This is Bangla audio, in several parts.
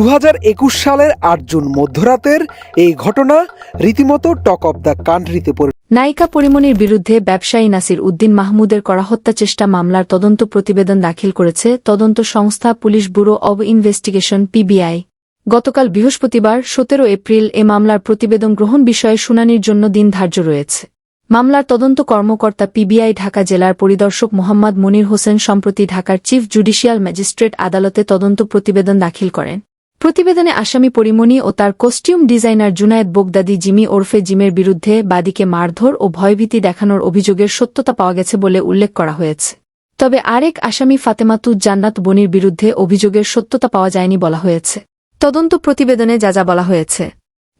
দুহাজার একুশ সালের আট জুন মধ্যরাতের এই ঘটনা রীতিমতো টক অব দ্য কান্ট্রিতে পড়ে নায়িকা পরিমণির বিরুদ্ধে ব্যবসায়ী নাসির উদ্দিন মাহমুদের করা হত্যা চেষ্টা মামলার তদন্ত প্রতিবেদন দাখিল করেছে তদন্ত সংস্থা police bureau of investigation PBI. গতকাল বৃহস্পতিবার সতেরো এপ্রিল এ মামলার প্রতিবেদন গ্রহণ বিষয়ে শুনানির জন্য দিন ধার্য রয়েছে। মামলার তদন্ত কর্মকর্তা পিবিআই ঢাকা জেলার পরিদর্শক মোহাম্মদ মনির হোসেন সম্প্রতি ঢাকার চিফ জুডিশিয়াল ম্যাজিস্ট্রেট আদালতে তদন্ত প্রতিবেদন দাখিল করেন। প্রতিবেদনে আসামি পরিমণি ও তার কস্টিউম ডিজাইনার জুনায়েদ বোগদাদি জিমি ওরফে জিমের বিরুদ্ধে বাদীকে মারধর ও ভয়ভীতি দেখানোর অভিযোগের সত্যতা পাওয়া গেছে বলে উল্লেখ করা হয়েছে। তবে আরেক আসামি ফাতেমাতুজ জান্নাত বনির বিরুদ্ধে অভিযোগের সত্যতা পাওয়া যায়নি বলা হয়েছে। তদন্ত প্রতিবেদনে যা যা বলা হয়েছে।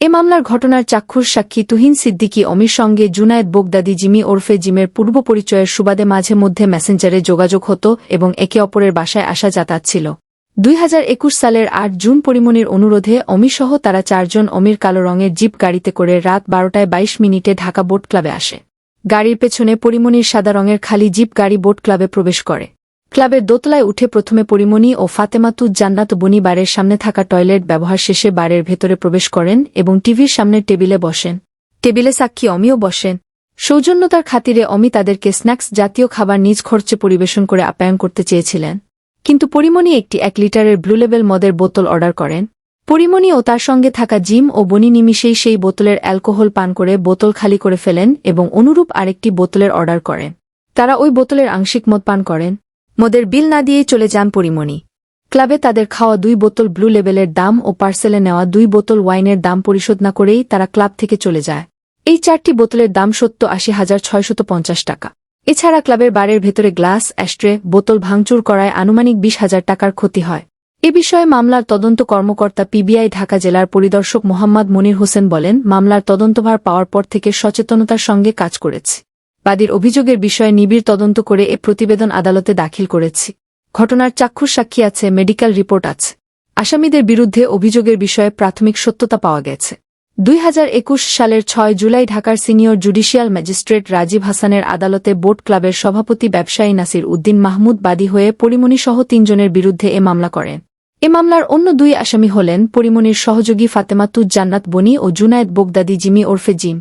এ মামলার ঘটনার চাক্ষুষ সাক্ষী তুহিন সিদ্দিকী অমির সঙ্গে জুনায়েদ বোগদাদি জিমি ওরফে জিমের পূর্ব পরিচয়ের সুবাদে মাঝে মধ্যে মেসেঞ্জারে যোগাযোগ হতো এবং একে অপরের বাসায় আসা যাতায়াত ছিল। দুই হাজার একুশ সালের আট জুন পরিমণির অনুরোধে অমিসহ তারা চারজন অমির কালো রঙের জিপ গাড়িতে করে রাত বারোটায় বাইশ মিনিটে ঢাকা বোট ক্লাবে আসে। গাড়ির পেছনে পরিমণির সাদা রঙের খালি জিপ গাড়ি বোট ক্লাবে প্রবেশ করে। ক্লাবের দোতলায় উঠে প্রথমে পরিমণি ও ফাতেমাতুজ জান্নাত বনি বারের সামনে থাকা টয়লেট ব্যবহার শেষে বারের ভেতরে প্রবেশ করেন এবং টিভির সামনে টেবিলে বসেন। টেবিলে সাক্ষী অমিও বসেন। সৌজন্যতার খাতিরে অমি তাদেরকে স্ন্যাক্স জাতীয় খাবার নিজ খরচে পরিবেশন করে আপ্যায়ন করতে চেয়েছিলেন। কিন্তু পরিমণি একটি এক লিটারের ব্লু লেবেল মদের বোতল অর্ডার করেন। পরিমণি ও তার সঙ্গে থাকা জিম ও বনি নিমিষেই সেই বোতলের অ্যালকোহল পান করে বোতল খালি করে ফেলেন এবং অনুরূপ আরেকটি বোতলের অর্ডার করেন। তারা ওই বোতলের আংশিক মদ পান করেন। মদের বিল না দিয়েই চলে যান পরিমণি। ক্লাবে তাদের খাওয়া দুই বোতল ব্লু লেবেলের দাম ও পার্সেলে নেওয়া দুই বোতল ওয়াইনের দাম পরিশোধ না করেই তারা ক্লাব থেকে চলে যায়। এই চারটি বোতলের দাম সত্য আশি হাজার ছয়শত পঞ্চাশ টাকা। এছাড়া ক্লাবের বারের ভেতরে গ্লাস অ্যাস্ট্রে বোতল ভাঙচুর করায় আনুমানিক বিশ হাজার টাকার ক্ষতি হয়। এ বিষয়ে মামলার তদন্ত কর্মকর্তা পিবিআই ঢাকা জেলার পরিদর্শক মোহাম্মদ মনির হোসেন বলেন, মামলার তদন্তভার পাওয়ার পর থেকে সচেতনতার সঙ্গে কাজ করেছি। বাদীর অভিযোগের বিষয়ে নিবিড় তদন্ত করে এ প্রতিবেদন আদালতে দাখিল করেছি। ঘটনার চাক্ষুষ সাক্ষী আছে, মেডিকেল রিপোর্ট আছে। আসামিদের বিরুদ্ধে অভিযোগের বিষয়ে প্রাথমিক সত্যতা পাওয়া গেছে। দুই হাজার একুশ সালের ছয় জুলাই ঢাকার সিনিয়র জুডিশিয়াল ম্যাজিস্ট্রেট রাজীব হাসানের আদালতে বোট ক্লাবের সভাপতি ব্যবসায়ী নাসির উদ্দিন মাহমুদ বাদী হয়ে পরিমণিসহ তিনজনের বিরুদ্ধে এ মামলা করেন এ মামলার অন্য দুই আসামি হলেন পরিমণির সহযোগী ফাতেমাতুজ জান্নাত বনি ও জুনায়েদ বোগদাদি জিমি ওরফে জিম।